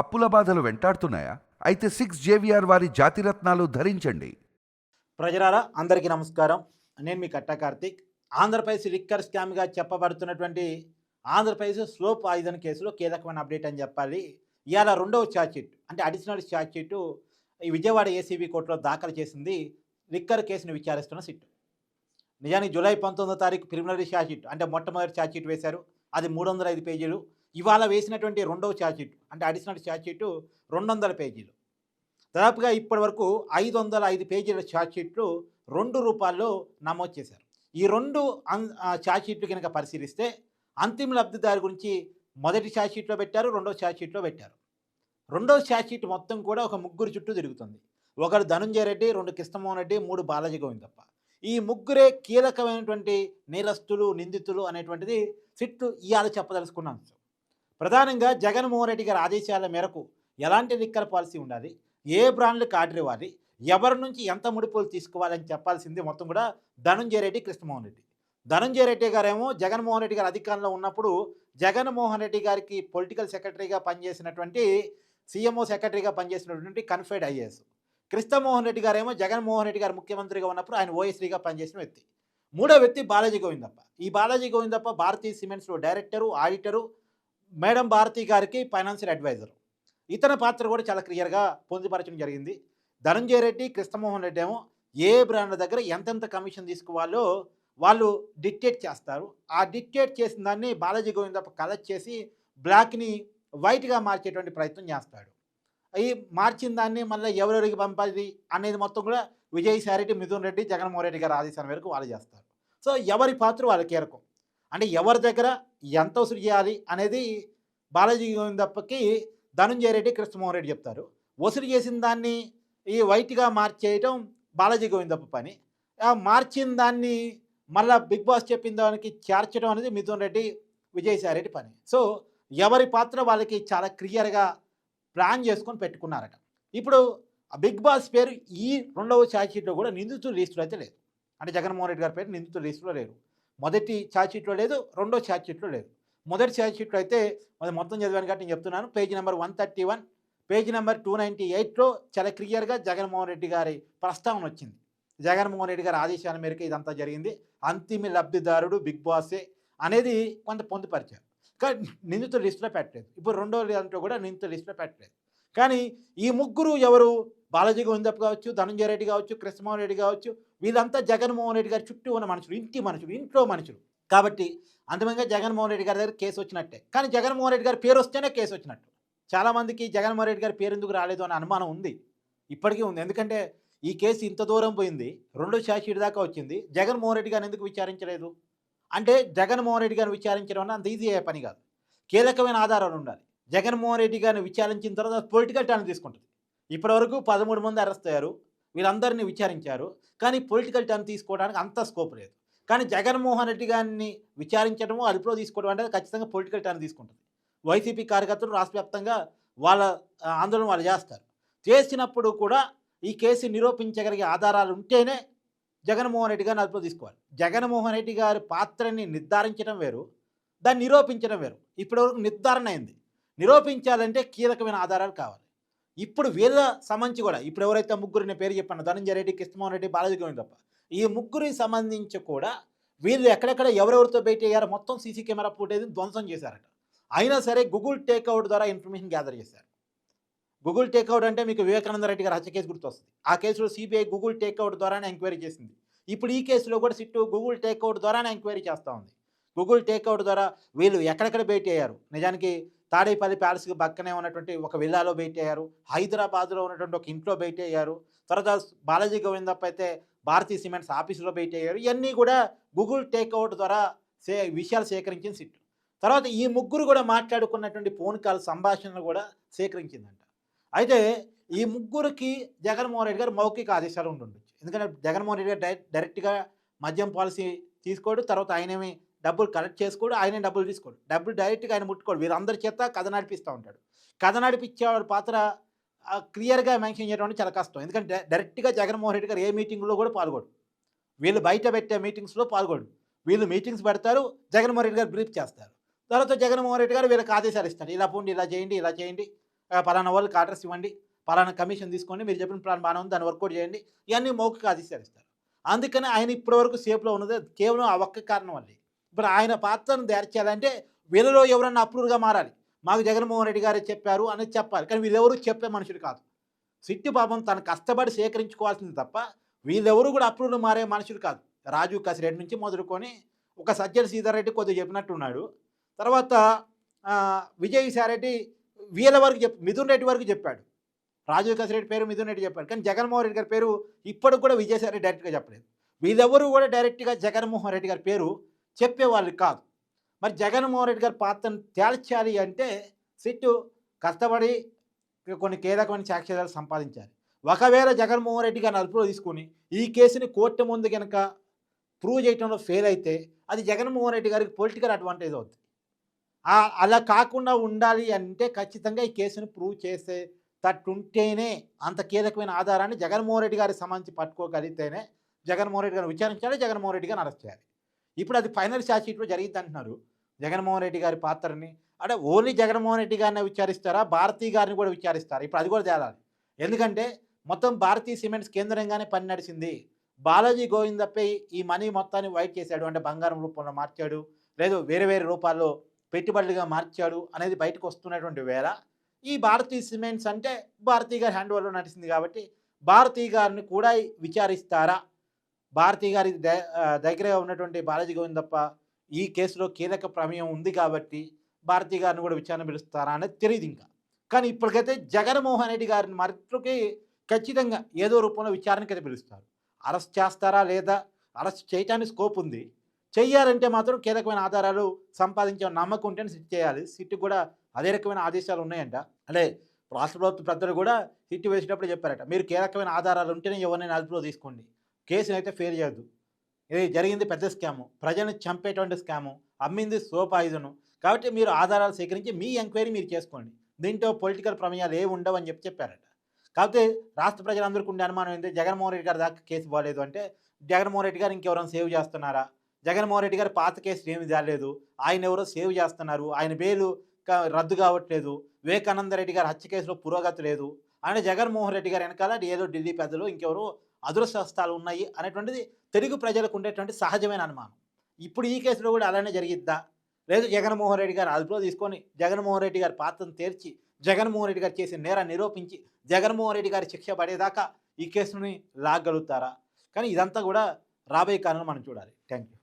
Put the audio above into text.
అప్పుల బాధలు వెంటాడుతున్నాయా? అయితే సిక్స్ జేవిఆర్ వారి జాతిరత్నాలు ధరించండి. ప్రజలారా అందరికీ నమస్కారం. నేను మీ కట్ట కార్తీక్. ఆంధ్రప్రదేశ్ లిక్కర్ స్కామ్గా చెప్పబడుతున్నటువంటి ఆంధ్రప్రదేశ్ స్లో పాయిజన్ కేసులో కీలకమైన అప్డేట్ అని చెప్పాలి. ఇవాళ రెండవ ఛార్జ్షీట్ అంటే అడిషనల్ ఛార్జ్షీట్ ఈ విజయవాడ ఏసీబీ కోర్టులో దాఖలు చేసింది లిక్కర్ కేసును విచారిస్తున్న సిట్. నిజానికి జూలై పంతొమ్మిదో తారీఖు ప్రిలిమినరీ ఛార్జ్షీట్ అంటే మొట్టమొదటి ఛార్జ్షీట్ వేశారు. అది మూడు వందల ఐదు పేజీలు. ఇవాళ వేసినటువంటి రెండవ ఛార్జ్షీట్ అంటే అడిషనల్ ఛార్జ్షీట్ రెండు వందల పేజీలు. దాదాపుగా ఇప్పటి వరకు ఐదు వందల ఐదు పేజీల ఛార్జ్షీట్లు రెండు రూపాల్లో నమోదు చేశారు. ఈ రెండు చార్జ్షీట్లు ఛార్జ్షీట్లు కనుక పరిశీలిస్తే అంతిమ లబ్ధిదారు గురించి మొదటి ఛార్జ్షీట్లో పెట్టారు రెండవ ఛార్జ్షీట్లో పెట్టారు. రెండవ ఛార్జ్షీట్ మొత్తం కూడా ఒక ముగ్గురు చుట్టూ తిరుగుతుంది. ఒకరు ధనుంజయ రెడ్డి రెండు కృష్ణమోహన్ రెడ్డి మూడు బాలాజీ గోవిందప్ప ఈ ముగ్గురే కీలకమైనటువంటి నేరస్తులు నిందితులు అనేటువంటిది సిట్టు ఇవాళ చెప్పదలుచుకున్నాను ప్రధానంగా జగన్మోహన్ రెడ్డి గారి ఆదేశాల మేరకు ఎలాంటి లిక్కర్ పాలసీ ఉండాలి? ఏ బ్రాండ్లకు ఆర్డర్ ఇవ్వాలి ఎవరి నుంచి ఎంత ముడిపులు తీసుకోవాలని చెప్పాల్సింది మొత్తం కూడా ధనుంజయ రెడ్డి కృష్ణమోహన్ రెడ్డి. ధనంజయ రెడ్డి గారేమో జగన్మోహన్ రెడ్డి గారు అధికారంలో ఉన్నప్పుడు జగన్మోహన్ రెడ్డి గారికి పొలిటికల్ సెక్రటరీగా పనిచేసినటువంటి సీఎంఓ సెక్రటరీగా పనిచేసినటువంటి కన్ఫైడ్ ఐఏఎస్. కృష్ణమోహన్ రెడ్డి గారేమో జగన్మోహన్ రెడ్డి గారు ముఖ్యమంత్రిగా ఉన్నప్పుడు ఆయన ఓఎస్డీగా పనిచేసిన వ్యక్తి. మూడో వ్యక్తి బాలాజీ గోవిందప్ప. ఈ బాలాజీ గోవిందప్ప భారతీయ సిమెంట్స్లో డైరెక్టరు ఆడిటరు మేడం భారతి గారికి ఫైనాన్షియల్ అడ్వైజర్. ఇతని పాత్ర కూడా చాలా క్లియర్గా పొందుపరచడం జరిగింది. ధనంజయ రెడ్డి కృష్ణమోహన్ రెడ్డి ఏమో ఏ బ్రాండ్ దగ్గర ఎంతెంత కమిషన్ తీసుకోవాలో వాళ్ళు డిక్టేట్ చేస్తారు. ఆ డిక్టేట్ చేసిన దాన్ని బాలాజీ గోవిందప్ప కలెక్ట్ చేసి బ్లాక్ని వైట్గా మార్చేటువంటి ప్రయత్నం చేస్తాడు. అవి మార్చిన దాన్ని మళ్ళీ ఎవరెవరికి పంపాలి అనేది మొత్తం కూడా విజయసాయిరెడ్డి మిథున్ రెడ్డి జగన్మోహన్ రెడ్డి గారు ఆదేశాల మేరకు వాళ్ళు చేస్తారు. సో ఎవరి పాత్ర వాళ్ళ కీలకం. అంటే ఎవరి దగ్గర ఎంత వసూలు చేయాలి అనేది బాలాజీ గోవిందప్పకి ధనుంజయ రెడ్డి కృష్ణమోహన్ రెడ్డి చెప్తారు. వసూలు చేసిన దాన్ని ఈ వైట్గా మార్చేయటం బాలాజీ గోవిందప్ప పని. మార్చిన దాన్ని మళ్ళా బిగ్ బాస్ చెప్పిన దానికి చేర్చడం అనేది మిథున్ రెడ్డి విజయసాయి రెడ్డి పని. సో ఎవరి పాత్ర వాళ్ళకి చాలా క్లియర్గా ప్లాన్ చేసుకొని పెట్టుకున్నారట. ఇప్పుడు ఆ బిగ్ బాస్ పేరు ఈ రెండవ ఛార్జ్షీట్లో కూడా నిందితుల లిస్టులో అయితే లేదు. అంటే జగన్మోహన్ రెడ్డి గారి పేరు నిందితుల లిస్టులో లేరు. మొదటి ఛార్జ్షీట్లో లేదు రెండో ఛార్జ్షీట్లో లేదు. మొదటి ఛార్జ్షీట్లో అయితే మరి మొత్తం చదివాను కాబట్టి నేను చెప్తున్నాను. Page number one thirty one page number two ninety ఎయిట్లో చాలా క్లియర్గా జగన్మోహన్ రెడ్డి గారి ప్రస్తావన వచ్చింది. జగన్మోహన్ రెడ్డి గారి ఆదేశాల మేరకు ఇదంతా జరిగింది. అంతిమ లబ్ధిదారుడు బిగ్ బాసే అనేది కొంత పొందుపరిచారు. కానీ నిందితుల లిస్టులో పెట్టలేదు. ఇప్పుడు రెండో దాంట్లో కూడా నిందితుల లిస్టులో పెట్టలేదు. కానీ ఈ ముగ్గురు ఎవరు? బాలాజీ గోవిందప్ప కావచ్చు ధనంజయ రెడ్డి కావచ్చు కృష్ణమోహన్ రెడ్డి కావచ్చు వీళ్ళంతా జగన్మోహన్ రెడ్డి గారి చుట్టూ ఉన్న మనుషులు ఇంటి మనుషులు ఇంట్లో మనుషులు. కాబట్టి అంతిమంగా జగన్మోహన్ రెడ్డి గారి దగ్గర కేసు వచ్చినట్టే. కానీ జగన్మోహన్ రెడ్డి గారి పేరు వస్తేనే కేసు వచ్చినట్టు. చాలామందికి జగన్మోహన్ రెడ్డి గారి పేరు ఎందుకు రాలేదు అనే అనుమానం ఉంది. ఇప్పటికీ ఉంది. ఎందుకంటే ఈ కేసు ఇంత దూరం పోయింది. రెండో షాషీడ్ దాకా వచ్చింది. జగన్మోహన్ రెడ్డి గారిని ఎందుకు విచారించలేదు? అంటే జగన్మోహన్ రెడ్డి గారిని విచారించడం అన్న అంత ఈజీ అయ్యే పని కాదు. కీలకమైన ఆధారాలు ఉండాలి. జగన్మోహన్ రెడ్డి గారిని విచారించిన తర్వాత పొలిటికల్ టర్న్ తీసుకుంటుంది. ఇప్పటివరకు పదమూడు మంది అరెస్ట్ అయ్యారు. వీళ్ళందరినీ విచారించారు. కానీ పొలిటికల్ టర్న్ తీసుకోవడానికి అంత స్కోప్ లేదు. కానీ జగన్మోహన్ రెడ్డి గారిని విచారించడము అదుపులో తీసుకోవడం అంటే ఖచ్చితంగా పొలిటికల్ టర్న్ తీసుకుంటుంది. వైసీపీ కార్యకర్తలు రాష్ట్ర వాళ్ళ ఆందోళన వాళ్ళు చేస్తారు. చేసినప్పుడు కూడా ఈ కేసు నిరూపించగలిగే ఆధారాలు ఉంటేనే జగన్మోహన్ రెడ్డి గారిని అదుపులో తీసుకోవాలి. జగన్మోహన్ రెడ్డి గారి పాత్రని నిర్ధారించడం వేరు దాన్ని నిరూపించడం వేరు. ఇప్పటివరకు నిర్ధారణ అయింది. నిరూపించాలంటే కీలకమైన ఆధారాలు కావాలి. ఇప్పుడు వీళ్ళ సంబంధించి కూడా ఇప్పుడు ఎవరైతే ముగ్గురు నేను పేరు చెప్పాను ధనంజయ రెడ్డి కృష్ణమోహన్ రెడ్డి బాలాజీ గోవింద్ తప్ప ఈ ముగ్గురికి సంబంధించి కూడా వీళ్ళు ఎక్కడెక్కడ ఎవరెవరితో భేటీ అయ్యారో మొత్తం సీసీ కెమెరా ఫుటేజ్ ధ్వంసం చేశారట. అయినా సరే గూగుల్ టేక్అవుట్ ద్వారా ఇన్ఫర్మేషన్ గ్యాదర్ చేశారు. గూగుల్ టేక్అవుట్ అంటే మీకు వివేకానంద రెడ్డి గారు హత్య కేసు గుర్తొస్తుంది. ఆ కేసులో సిబిఐ గూగుల్ టేక్అవుట్ ద్వారానే ఎంక్వైరీ చేసింది. ఇప్పుడు ఈ కేసులో కూడా సిట్టు గూగుల్ టేక్అవుట్ ద్వారానే ఎంక్వైరీ చేస్తూ ఉంది. గూగుల్ టేక్అవుట్ ద్వారా వీళ్ళు ఎక్కడెక్కడ భేటీ అయ్యారు? నిజానికి తాడేపల్లి ప్యాలెస్కి పక్కనే ఉన్నటువంటి ఒక విల్లాలో బయట అయ్యారు హైదరాబాద్లో ఉన్నటువంటి ఒక ఇంట్లో బయట అయ్యారు తర్వాత బాలాజీ గోవిందప్ప అయితే భారతీయ సిమెంట్స్ ఆఫీసులో బయట అయ్యారు ఇవన్నీ కూడా గూగుల్ టేక్అవుట్ ద్వారా సే విషయాలు సేకరించిన సిట్. తర్వాత ఈ ముగ్గురు కూడా మాట్లాడుకున్నటువంటి ఫోన్ కాల్ సంభాషణలు కూడా సేకరించిందంట. అయితే ఈ ముగ్గురికి జగన్మోహన్ రెడ్డి గారు మౌఖిక ఆదేశాలు ఉండుండొచ్చు. ఎందుకంటే జగన్మోహన్ రెడ్డి గారు డైరెక్ట్గా మద్యం పాలసీ తీసుకోడు. తర్వాత ఆయనేమి డబ్బులు కలెక్ట్ చేసుకోడు ఆయనే డబ్బులు తీసుకోడు. డబ్బులు డైరెక్ట్గా ఆయన ముట్టుకోడు. వీరందరి చేత కథ నడిపిస్తూ ఉంటాడు. కథ నడిపించేవాడు పాత్ర క్లియర్గా మెన్షన్ చేయడం అంటే చాలా కష్టం. ఎందుకంటే డైరెక్ట్గా జగన్మోహన్ రెడ్డి గారు ఏ మీటింగ్లో కూడా పాల్గొడు. వీళ్ళు బయట పెట్టే మీటింగ్స్లో పాల్గొడు. వీళ్ళు మీటింగ్స్ పెడతారు జగన్మోహన్ రెడ్డి గారు బ్రీఫ్ చేస్తారు. తర్వాత జగన్మోహన్ రెడ్డి గారు వీళ్ళకి ఆదేశాలు ఇస్తారు. ఇలా పోండి ఇలా చేయండి ఇలా చేయండి పలానా వాళ్ళకి ఆర్డర్స్ ఇవ్వండి పలానా కమిషన్ తీసుకోండి మీరు చెప్పిన ప్లాన్ బాగానే ఉంది దాన్ని వర్కౌట్ చేయండి ఇవన్నీ మౌఖిక ఆదేశాలు ఇస్తారు. అందుకని ఆయన ఇప్పటివరకు సేఫ్లో ఉన్నది కేవలం ఆ ఒక్క కారణం వల్లే. ఇప్పుడు ఆయన పాత్రను తయారు చేయాలంటే వీళ్ళలో ఎవరన్నా అప్రూవ్గా మారాలి. మాకు జగన్మోహన్ రెడ్డి గారే చెప్పారు అనేది చెప్పాలి. కానీ వీళ్ళెవరూ చెప్పే మనుషులు కాదు. సిట్టి పాపం తను కష్టపడి సేకరించుకోవాల్సింది తప్ప వీళ్ళెవరూ కూడా అప్రూవ్లు మారే మనుషులు కాదు. రాజు కసిరెడ్డి నుంచి మొదలుకొని ఒక సజ్జల సీతారెడ్డి కొద్దిగా చెప్పినట్టున్నాడు. తర్వాత ఆ, విజయసాయిరెడ్డి వీళ్ళ వరకు చెప్ మిథున్ రెడ్డి వరకు చెప్పాడు. రాజు కసిరెడ్డి పేరు మిథున్ రెడ్డి చెప్పాడు. కానీ జగన్మోహన్ రెడ్డి గారి పేరు ఇప్పటికి కూడా విజయసాయి రెడ్డి డైరెక్ట్గా చెప్పలేదు. వీళ్ళెవరు కూడా డైరెక్ట్గా జగన్మోహన్ రెడ్డి గారి పేరు చెప్పేవాళ్ళు కాదు. మరి జగన్మోహన్ రెడ్డి గారి పాత్రను తేల్చాలి అంటే సిట్టు కష్టపడి కొన్ని కీలకమైన సాక్ష్యాలు సంపాదించాలి. ఒకవేళ జగన్మోహన్ రెడ్డి గారిని అదుపులో తీసుకుని ఈ కేసుని కోర్టు ముందు కనుక ప్రూవ్ చేయడంలో ఫెయిల్ అయితే అది జగన్మోహన్ రెడ్డి గారికి పొలిటికల్ అడ్వాంటేజ్ అవుతుంది అలా కాకుండా ఉండాలి అంటే ఖచ్చితంగా ఈ కేసును ప్రూవ్ చేసే తట్టుంటేనే అంత కీలకమైన ఆధారాన్ని జగన్మోహన్ రెడ్డి గారికి సంబంధించి పట్టుకోగలిగితేనే జగన్మోహన్ రెడ్డి గారిని విచారించాలి జగన్మోహన్ రెడ్డి గారిని అరెస్ట్ చేయాలి. ఇప్పుడు అది ఫైనల్ షాషీట్లో జరిగింది అంటున్నారు జగన్మోహన్ రెడ్డి గారి పాత్రని. అంటే ఓన్లీ జగన్మోహన్ రెడ్డి గారిని విచారిస్తారా? భారతీ గారిని కూడా విచారిస్తారా? ఇప్పుడు అది కూడా తేలాలి. ఎందుకంటే మొత్తం భారతీయ సిమెంట్స్ కేంద్రంగానే పని నడిచింది. బాలాజీ గోవిందపై ఈ మనీ మొత్తాన్ని వైట్ చేశాడు. అంటే బంగారం రూపంలో మార్చాడు. లేదు వేరే వేరే రూపాల్లో పెట్టుబడులుగా మార్చాడు అనేది బయటకు వస్తున్నటువంటి వేళ ఈ భారతీయ సిమెంట్స్ అంటే భారతీ గారి హ్యాండ్ ఓవర్లో నడిచింది కాబట్టి భారతీ గారిని కూడా విచారిస్తారా? భారతీ గారి ద- ఉన్నటువంటి బాలాజీ గోవిందప్ప ఈ కేసులో కీలక ప్రమేయం ఉంది కాబట్టి భారతీ గారిని కూడా విచారణ పిలుస్తారా అనేది తెలియదు ఇంకా. కానీ ఇప్పటికైతే జగన్మోహన్ రెడ్డి గారిని మరొకరికి ఖచ్చితంగా ఏదో రూపంలో విచారణకైతే పిలుస్తారు. అరెస్ట్ చేస్తారా లేదా? అరెస్ట్ చేయటానికి స్కోప్ ఉంది. చెయ్యాలంటే మాత్రం కీలకమైన ఆధారాలు సంపాదించే నమ్మకం ఉంటేనే సిట్ చేయాలి. సిట్ కూడా అదే రకమైన ఆదేశాలు ఉన్నాయంట. అంటే రాష్ట్ర ప్రభుత్వ పెద్దలు కూడా సిట్ వేసేటప్పుడు చెప్పారట. మీరు కీలకమైన ఆధారాలు ఉంటేనే ఎవరిని అదుపులో తీసుకోండి. కేసుని అయితే ఫేర్ చేయొద్దు. ఇది జరిగింది పెద్ద స్కాము. ప్రజలను చంపేటువంటి స్కాము. అమ్మింది సోపాయుధను కాబట్టి మీరు ఆధారాలు సేకరించి మీ ఎంక్వైరీ మీరు చేసుకోండి. దీంట్లో పొలిటికల్ ప్రమేయాలు ఏ ఉండవు అని చెప్పి చెప్పారట. కాకపోతే రాష్ట్ర ప్రజలందరికీ ఉండే అనుమానం ఏంటి జగన్మోహన్ రెడ్డి గారి దాకా కేసు పోలేదు అంటే జగన్మోహన్ రెడ్డి గారు ఇంకెవరైనా సేవ్ చేస్తున్నారా? జగన్మోహన్ రెడ్డి గారు పాత కేసులు ఏమి జాలేదు ఆయన ఎవరో సేవ్ చేస్తున్నారు. ఆయన బెయిల్ రద్దు కావట్లేదు. వివేకానంద రెడ్డి గారు హత్య కేసులో పురోగతి లేదు. ఆయన జగన్మోహన్ రెడ్డి గారు వెనకాల ఏదో ఢిల్లీ పెద్దలు ఇంకెవరో అదృష్టస్తాలు ఉన్నాయి అనేటువంటిది తెలుగు ప్రజలకు ఉండేటువంటి సహజమైన అనుమానం. ఇప్పుడు ఈ కేసులో కూడా అలానే జరిగిద్దా? లేదు జగన్మోహన్ రెడ్డి గారు అదుపులో తీసుకొని జగన్మోహన్ రెడ్డి గారి పాత్రను తీర్చి జగన్మోహన్ రెడ్డి గారు చేసిన నేరాన్ని నిరూపించి జగన్మోహన్ రెడ్డి గారి శిక్ష పడేదాకా ఈ కేసుని లాగలుగుతారా కానీ ఇదంతా కూడా రాబోయే కాలంలో మనం చూడాలి. Thank you